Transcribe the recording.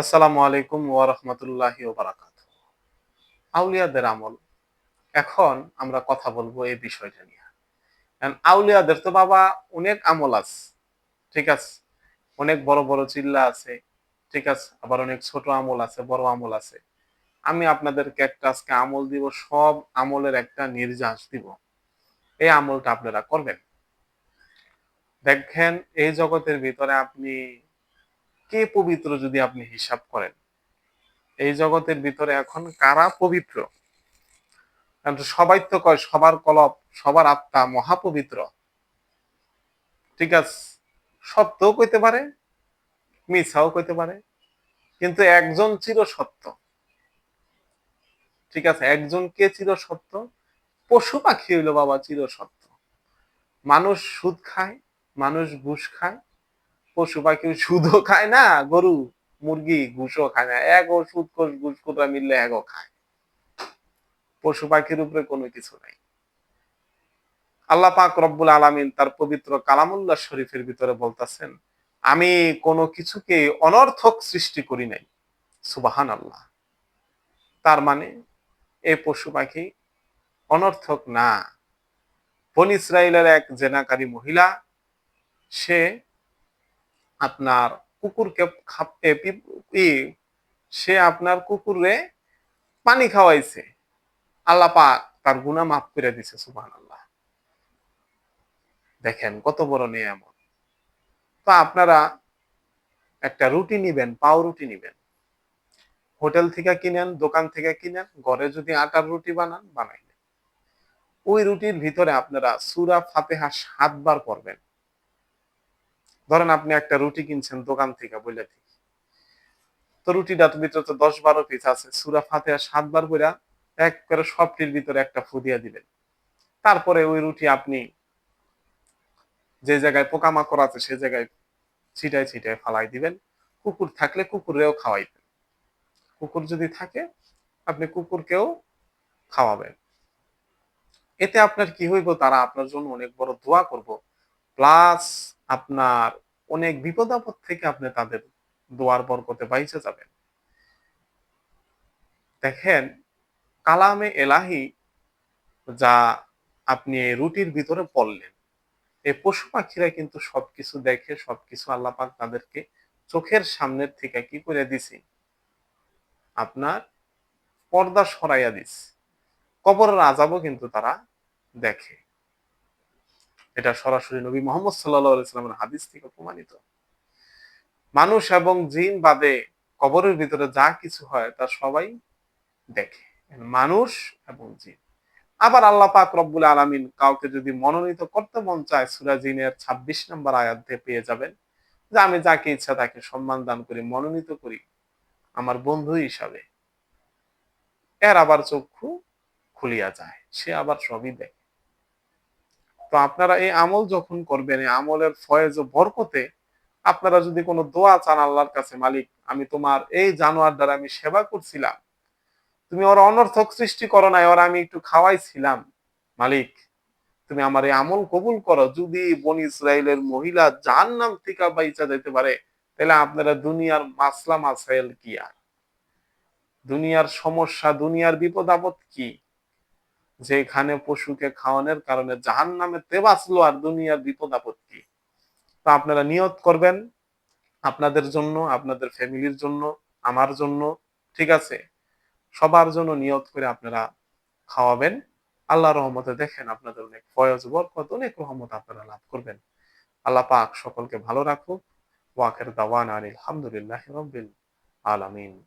আসসালামু আলাইকুম ওয়া রাহমাতুল্লাহি ওয়া বারাকাতুহু। আউলিয়াদের আমল। এখন আমরা কথা বলব এই বিষয়টা নিয়ে। আউলিয়াদের তো বাবা অনেক আমল আছে, ঠিক আছে? অনেক বড় বড় চিল্লা আছে, ঠিক আছে? আবার অনেক ছোট আমল আছে, বড় আমল আছে। আমি আপনাদেরকে একটা আজকে আমল দিব, সব আমলের একটা নির্যাস দিব। এই আমলটা আপনারা করবেন। দেখেন এই জগতের ভিতরে আপনি কে পবিত্র যদি আপনি হিসাব করেন? এই জগতের ভিতরে এখন কারা পবিত্র? সবাই তো কয়, সবার কলব, সবার আত্মা মহাপবিত্র। ঠিক আছে, সত্যও কইতে পারে, মিছাও কইতে পারে, কিন্তু একজন চির সত্য। ঠিক আছে, একজন কে চির সত্য? পশু পাখি হইল বাবা চির সত্য। মানুষ সুদ খায়, মানুষ ঘুষ খায় পশু পাখি সুদও খায় না, গরু, মুরগি ঘুষও খায় না। এক ও সুদ কোষ ঘুষ কোটা মিললে একও খায়। পশু পাখির উপরে কোনো কিছু নাই। আল্লাহ পাক রব্বুল আলমিন তার পবিত্র কালামুল্লাহ শরীফের ভিতরে বলতেছেন, আমি কোনো কিছুকে অনর্থক সৃষ্টি করি নাই। সুবাহান আল্লাহ তার মানে এ পশু পাখি অনর্থক না। বন ইসরায়েলের এক জেনাকারী মহিলা, সে আপনার কুকুরকে সে আপনার কুকুরে পানি খাওয়াইছে। আল্লাহ পাক তার গুণা মাফ করে দিছে সুবাহ আল্লাহ দেখেন কত বড় নিয়ামত। তো আপনারা একটা রুটি নিবেন, পাও রুটি নিবেন। হোটেল থেকে কিনেন, দোকান থেকে কিনেন, ঘরে যদি আটার রুটি বানান, বানাইলেন। ওই রুটির ভিতরে আপনারা সুরা ফাতেহা সাতবার পড়বেন। ধরেন আপনি একটা রুটি কিনছেন দোকান থেকে বলে থেকে। তো রুটিটার ভিতরে তো দশ বারো পিস আছে, সুরা ফাতেহা সাতবার বইরা এক করে সবটির ভিতরে একটা ফুদিয়া দিবেন। তারপরে ওই রুটি আপনি যে জায়গায় পোকামাকড় আছে সে জায়গায় ছিটায় ছিটায় ফালাই দিবেন। কুকুর থাকলে কুকুরেও খাওয়াইবেন। কুকুর যদি থাকে, আপনি কুকুরকেও খাওয়াবেন। এতে আপনার কি হইব, তারা আপনার জন্য অনেক বড় দোয়া করব। প্লাস আপনার অনেক বিপদ আপদ থেকে আপনি তাদের দোয়ার বরকতে বাইচে যাবেন। দেখেন, কালামে এলাহি যা আপনি রুটির ভিতরে পড়লেন, এই পশু পাখিরা কিন্তু সবকিছু দেখে, সবকিছু আল্লাপাক তাদেরকে চোখের সামনের থেকে কি করে দিছি? আপনার পর্দা সরাইয়া দিস কবরের আজাবও কিন্তু তারা দেখে। এটা সরাসরি নবী মোহাম্মদ সাল্লাহামের হাদিস থেকে প্রমাণিত। মানুষ এবং জিন বাদে কবরের ভিতরে যা কিছু হয় তা সবাই দেখে। মানুষ এবং জিন। আবার আল্লাহ পাক রব্বুল আলমিন কাউকে যদি মনোনীত করতে মন চায়, সুরা জিনের ছাব্বিশ নম্বর আয়াত পেয়ে যাবেন যে আমি যাকে ইচ্ছা তাকে সম্মান দান করি, মনোনীত করি আমার বন্ধু হিসাবে। এর আবার চক্ষু খুলিয়া যায়, সে আবার সবই দেখে। তো আপনারা এই আমল যখন করবেন, এই আমলের ফয়েজ ও বরকতে আপনারা যদি কোনো দোয়া চান আল্লাহর কাছে, মালিক, আমি তোমার এই জানোয়ার দ্বারা আমি সেবা করছিলাম। তুমি ওর অনর্থক সৃষ্টি করো নাই, ওর আমি একটু খাওয়াইছিলাম। মালিক, তুমি আমার এই আমল কবুল করো। যদি বন ইসরায়েলের মহিলা যার নাম থেকে বাইচা যেতে পারে, তাহলে আপনারা দুনিয়ার মাসলা মাসাইল কি আর? দুনিয়ার সমস্যা, দুনিয়ার বিপদ আপদ কি? যেখানে পশুকে খাওয়ানোর কারণে জাহান নামে তেবাসলো আর দুনিয়ার বিপদ আপত্তি। তা আপনারা নিয়ত করবেন আপনাদের জন্য, আপনাদের ফ্যামিলির জন্য, আমার জন্য, ঠিক আছে? সবার জন্য নিয়ত করে আপনারা খাওয়াবেন। আল্লাহ রহমতে দেখেন আপনাদের অনেক ফয়জ, বরকত, অনেক রহমত আপনারা লাভ করবেন। আল্লাহ পাক সকলকে ভালো রাখুক। ওয়াকের দাওয়ান আলহামদুলিল্লাহ রবিল আলামিন।